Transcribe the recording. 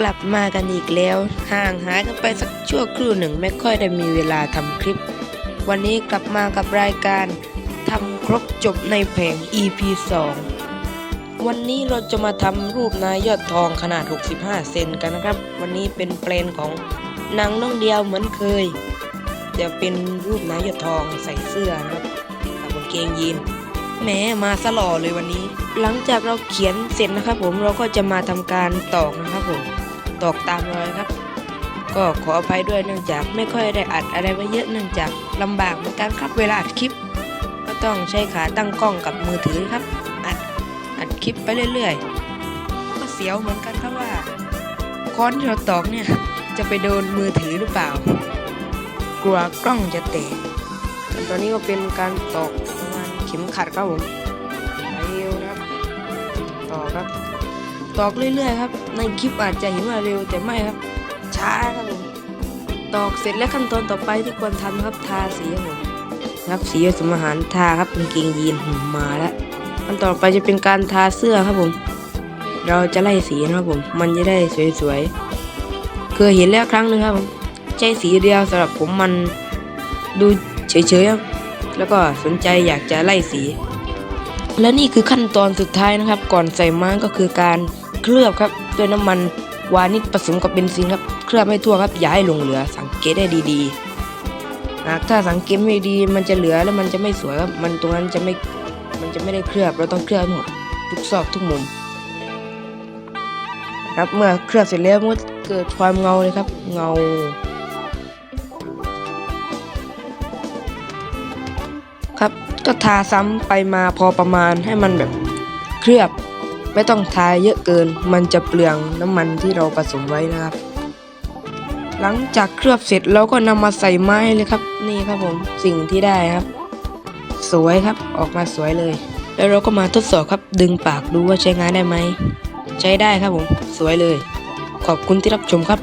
กลับมากันอีกแล้ว ห่างหายกันไปสักชั่วครู่หนึ่งไม่ค่อยได้มีเวลาทำคลิป วันนี้กลับมากับรายการทำครบจบในแผง EP 2 วันนี้เราจะมาทำรูปนายยอดทองขนาด 65 เซนกันนะครับ วันนี้เป็นเปลนของนางน้องเดียวเหมือนเคยจะเป็นรูปนายยอดทองใส่เสื้อนะครับกับกางเกงยีนแหมมาสลอเลยวันนี้ หลังจากเราเขียนเสร็จนะครับผมเราก็จะมาทำการตอกนะครับผม ตอกตามรอยครับ ก็ขออภัยด้วยเนื่องจากไม่ค่อยได้อัดอะไรไว้เยอะเนื่องจากลำบากเหมือนกันครับเวลาอัดคลิป ก็ต้องใช้ขาตั้งกล้องกับมือถือครับ อัดอัดคลิปไปเรื่อยๆ ก็เสียวเหมือนกันครับว่าค้อนที่เราตอกเนี่ยจะไปโดนมือถือหรือเปล่า กลัวกล้องจะแตกตอนนี้ก็เป็นการตอกประมาณเข็มขัดครับผม ตอกเรื่อยๆครับในคลิปอาจจะเห็นว่าเร็วแต่ไม่ครับ ช้าครับผมตอกเสร็จแล้วขั้นตอนต่อไปที่ควรทำครับทาสีครับผมครับสีสมอาหารทาครับกางเกงยีนหืมมาแล้วขั้นตอนต่อไปจะเป็นการทาเสื้อครับผม เราจะไล่สีนะครับผม มันจะได้สวยๆเคยเห็นแล้วครั้งหนึ่งครับผมใช้สีเดียวสำหรับผมมันดูเฉยๆครับแล้วก็สนใจอยากจะไล่สี และนี่คือขั้นตอนสุดท้ายนะครับ ก่อนใส่ม้าก็คือการ เคลือบครับด้วยน้ำมันวานิชผสมกับเบนซินครับเคลือบให้ทั่วครับอย่าให้หลงเหลือ สังเกตได้ดีๆหากถ้าสังเกตไม่ดีมันจะเหลือแล้วมันจะไม่สวยครับมันตรงนั้นจะไม่มันจะไม่ได้เคลือบเราต้องเคลือบหมดทุกซอกทุกมุม ครับเมื่อเคลือบเสร็จแล้วมันเกิดความเงาเลยครับ เงาครับก็ทาซ้ำไปมาพอประมาณให้มันแบบเคลือบ ไม่ต้องทาเยอะเกิน มันจะเปลืองน้ำมันที่เราผสมไว้นะครับ หลังจากเคลือบเสร็จเราก็นำมาใส่ไม้เลยครับ นี่ครับผมสิ่งที่ได้ครับ สวยครับออกมาสวยเลย แล้วเราก็มาทดสอบครับ ดึงปากดูว่าใช้งานได้ไหม ใช้ได้ครับผม สวยเลย ขอบคุณที่รับชมครับ